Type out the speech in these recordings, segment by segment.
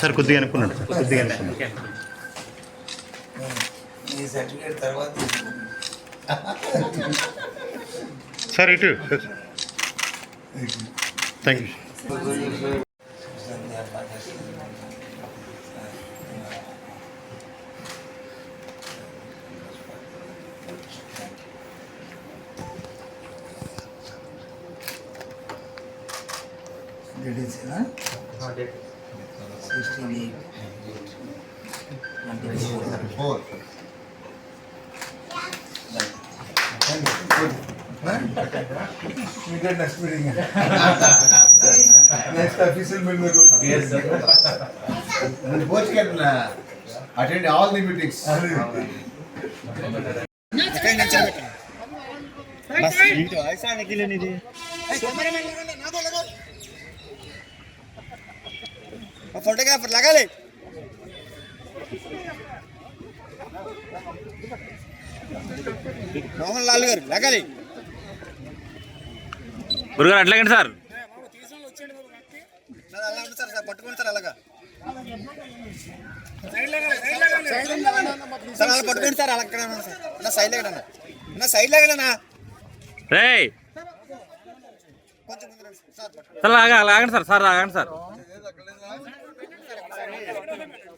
సార్ కొద్దిగా అనుకున్నాడు సార్ కొద్దిగా అనుకున్నాడు ఈ సర్టిఫికేట్ తర్వాత సార్ ఇటు thank you 68 24 we get next meeting. next official meeting. Yes, sir. And both can uh, attend all the meetings. बस ये तो ऐसा निकले नहीं थी ఫోటోగ్రాఫర్ లాగాలి. మోహన్ లాల్ గారు లాగాలి. గురుగారు అట్లాగండి sir. Sir sir sir sir sir sir sir. Sir sir sir sir sir sir side sir sir side sir sir sir sir sir sir sir sir లాగండి సార్.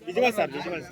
Visual sir visual